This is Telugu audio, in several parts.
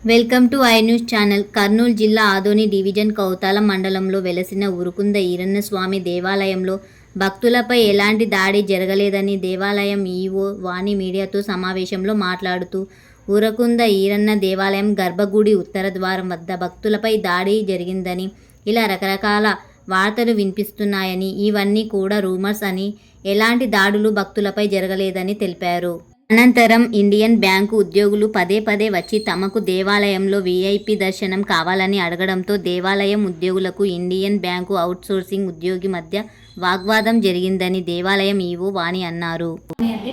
Welcome to I news channel. Kurnool జిల్లా ఆదోని డివిజన్ కౌతాల మండలంలో వెలసిన ఉరుకుంద ఈరన్న స్వామి దేవాలయంలో భక్తులపై ఎలాంటి దాడి జరగలేదని దేవాలయం ఈవో వాణి మీడియాతో సమావేశంలో మాట్లాడుతూ ఉరకుంద ఈరన్న దేవాలయం గర్భగుడి ఉత్తర ద్వారం వద్ద భక్తులపై దాడి జరిగిందని ఇలా రకరకాల వార్తలు వినిపిస్తున్నాయని ఇవన్నీ కూడా రూమర్స్ అని ఎలాంటి దాడులు భక్తులపై జరగలేదని తెలిపారు. అనంతరం ఇండియన్ బ్యాంకు ఉద్యోగులు పదే పదే వచ్చి తమకు దేవాలయంలో వీఐపీ దర్శనం కావాలని అడగడంతో దేవాలయం ఉద్యోగులకు ఇండియన్ బ్యాంకు అవుట్సోర్సింగ్ ఉద్యోగి మధ్య వాగ్వాదం జరిగిందని దేవాలయం ఈవో వాణి అన్నారు.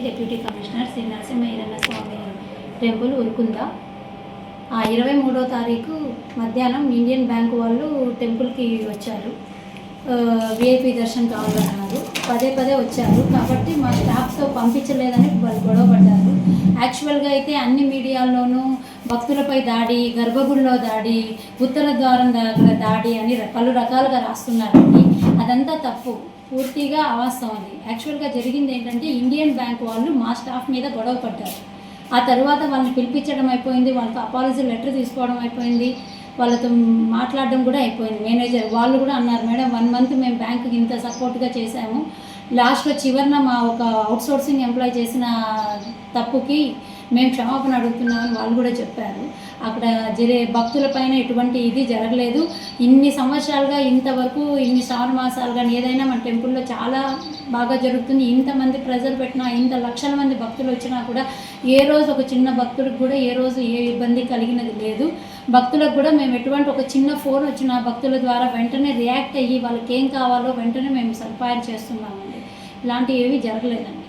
డిప్యూటీ కమిషనర్ శ్రీ నరసింహయ్యన్న స్వామి టెంపుల్ ఉరుకుందా? ఆ ఇరవై మూడో తారీఖు మధ్యాహ్నం ఇండియన్ బ్యాంకు వాళ్ళు టెంపుల్కి వచ్చారు. విఐపి దర్శనం కావాలన్నారు. పదే పదే వచ్చారు. కాబట్టి మా స్టాఫ్తో పంపించలేదని వాళ్ళు గొడవపడ్డారు. యాక్చువల్గా అయితే అన్ని మీడియాల్లోనూ భక్తులపై దాడి గర్భగుడిలో దాడి ఉత్తర ద్వారం దగ్గర దాడి అని పలు రకాలుగా రాస్తున్నారండి. అదంతా తప్పు. పూర్తిగా అవాస్తవం అది. యాక్చువల్గా జరిగింది ఏంటంటే ఇండియన్ బ్యాంక్ వాళ్ళు మా స్టాఫ్ మీద గొడవ పడ్డారు ఆ తర్వాత వాళ్ళని పిలిపించడం అయిపోయింది వాళ్ళతో అపాలజీ లెటర్ తీసుకోవడం అయిపోయింది. వాళ్ళతో మాట్లాడడం కూడా అయిపోయింది. మేనేజర్ వాళ్ళు కూడా అన్నారు మేడం వన్ మంత్ మేము బ్యాంకుకి ఇంత సపోర్ట్గా చేశాము. లాస్ట్లో చివరిన మా ఒక అవుట్సోర్సింగ్ ఎంప్లాయ్ చేసిన తప్పుకి మేము క్షమాపణ అడుగుతున్నామని వాళ్ళు కూడా చెప్పారు. అక్కడ జరిగే భక్తులపైన ఎటువంటి ఇది జరగలేదు. ఇన్ని సంవత్సరాలుగా ఇంతవరకు ఇన్ని సార్ మాసాలు కానీ ఏదైనా మన టెంపుల్లో చాలా బాగా జరుగుతుంది. ఇంతమంది ప్రజలు పెట్టినా ఇంత లక్షల మంది భక్తులు వచ్చినా కూడా ఏ రోజు ఒక చిన్న భక్తుడికి కూడా ఏ రోజు ఏ ఇబ్బంది కలిగినది లేదు. భక్తులకు కూడా మేము ఎటువంటి ఒక చిన్న ఫోన్ వచ్చిన భక్తుల ద్వారా వెంటనే రియాక్ట్ అయ్యి వాళ్ళకి ఏం కావాలో వెంటనే మేము సదుపాయం చేస్తున్నామండి. ఇలాంటివి ఏవి జరగలేదండి.